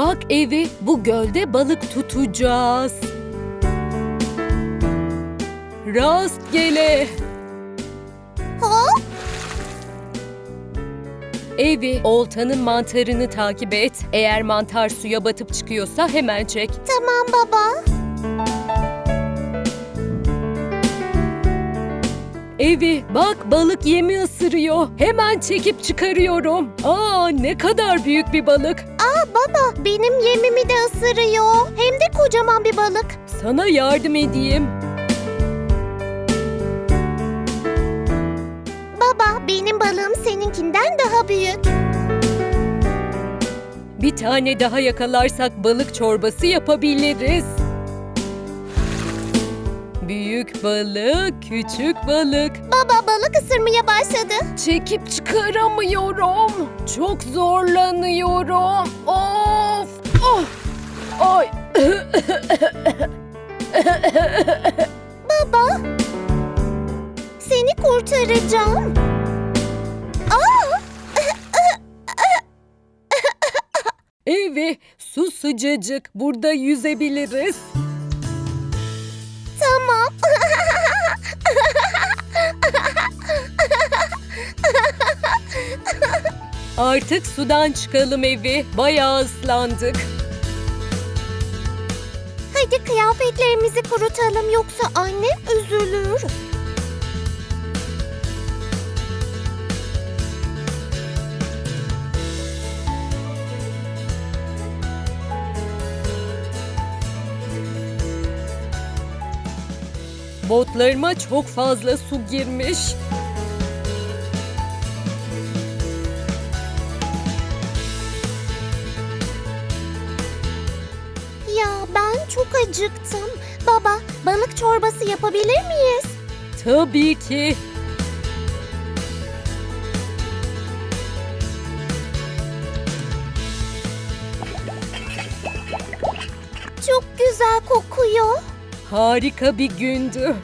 Bak evi bu gölde balık tutacağız. Rastgele. Hop! Evi oltanın mantarını takip et. Eğer mantar suya batıp çıkıyorsa hemen çek. Tamam baba. Evi bak balık yemi ısırıyor. Hemen çekip çıkarıyorum. Aa ne kadar büyük bir balık. Aa baba benim yemimi de ısırıyor. Hem de kocaman bir balık. Sana yardım edeyim. Baba benim balığım seninkinden daha büyük. Bir tane daha yakalarsak balık çorbası yapabiliriz. Büyük balık, küçük balık. Baba balık ısırmaya başladı. Çekip çıkaramıyorum. Çok zorlanıyorum. Of! Oh! Ay! Baba. Seni kurtaracağım. Aa! Evi, su sıcacık. Burada yüzebiliriz. Tamam. Artık sudan çıkalım evi. Bayağı ıslandık. Hadi kıyafetlerimizi kurutalım yoksa annem üzülür. Botlarıma çok fazla su girmiş. Ya ben çok acıktım. Baba, balık çorbası yapabilir miyiz? Tabii ki. Çok güzel kokuyor. Harika bir gündü.